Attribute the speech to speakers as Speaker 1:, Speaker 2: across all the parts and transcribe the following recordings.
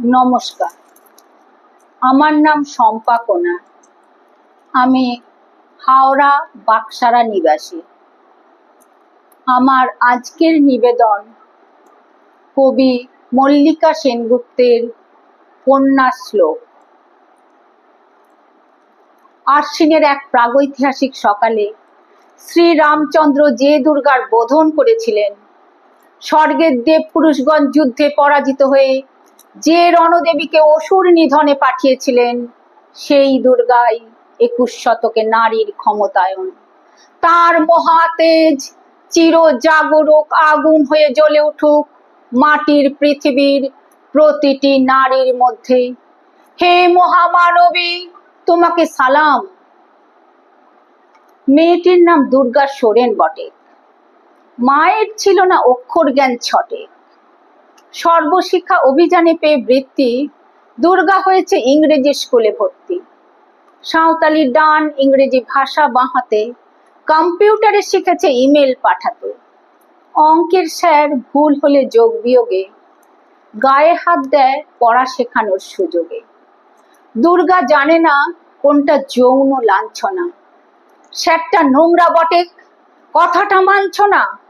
Speaker 1: নমস্কার। আমার নাম শম্পা কোনা আমি হাওড়া বাক্সারা নিবাসী। আমার আজকের নিবেদন কবি মল্লিকা সেনগুপ্তের কন্যা শ্লোক আশ্বিনের এক প্রাগৈতিহাসিক সকালে শ্রী রামচন্দ্র যে দুর্গার বোধন করেছিলেন, স্বর্গের দেব পুরুষগণ যুদ্ধে পরাজিত হয়ে যে রণদেবীকে অসুর নিধনে পাঠিয়েছিলেন, সেই দুর্গাই একুশ শতকে নারীর ক্ষমতায়ন। তার মহাতেজ চির জাগরুক আগুন হয়ে জ্বলে উঠুক মাটির পৃথিবীর প্রতিটি নারীর মধ্যে। হে মহামানবী, তোমাকে সালাম। মেয়েটির নাম দুর্গা সোরেন বটে। মায়ের ছিল না অক্ষর জ্ঞান ছটে। সর্বশিক্ষা অভিযানে পেয়ে বৃত্তি, দুর্গা হয়েছে ইংরেজি স্কুলে ভর্তি। সাঁওতালি ডান, ইংরেজি ভাষা বাঁহাতে, কম্পিউটারে শিখেছে ইমেল পাঠাতে। অঙ্কের স্যার ভুল হলে যোগ বিয়োগে, গায়ে হাত দেয় পড়া শেখানোর সুযোগে। দুর্গা জানে না কোনটা যৌন লাঞ্ছনা। স্যারটা নোংরা বটে, কথাটা মানছ না।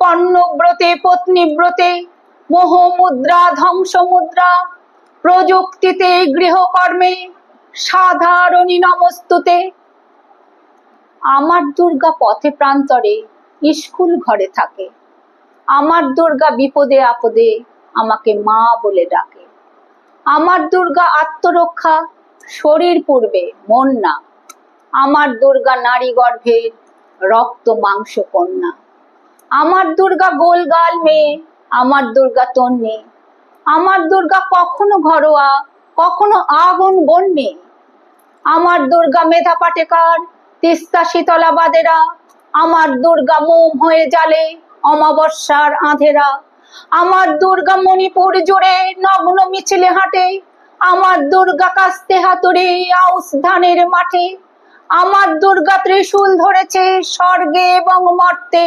Speaker 1: পণ্যব্রতে, পত্নীব্রতে, মোহমুদ্রা, ধ্বংসমুদ্রা, প্রযুক্তিতে, গৃহকর্মে, সাধারণী নমস্তুতে। আমার দুর্গা পথে প্রান্তরে স্কুল ঘরে থাকে। আমার দুর্গা বিপদে আপদে আমাকে মা বলে ডাকে। আমার দুর্গা আত্মরক্ষা শরীর পূর্বে মন না। আমার দুর্গা নারী গর্ভের রক্ত মাংস কন্যা। আমার দুর্গা গোলগাল মেয়ে আমার দুর্গা তন্নি আমার দুর্গা কখনো ঘরোয়া, কখনো আগুন বন্যে। আমার দুর্গা মেধা পাটেকার, তিস্তা শীতলা বাদেরা। আমার দুর্গা মোম হয়ে জালে অমাবস্যার আঁধেরা। আমার দুর্গা মণিপুর জুড়ে নগ্ন মিছিলে হাঁটে। আমার দুর্গা কাস্তে হাতুড়ে আউস ধানের মাঠে। আমার দুর্গা ত্রিশূল ধরেছে স্বর্গে এবং মর্তে।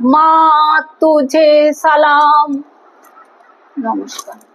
Speaker 1: মা তুঝে সালাম। নমস্কার।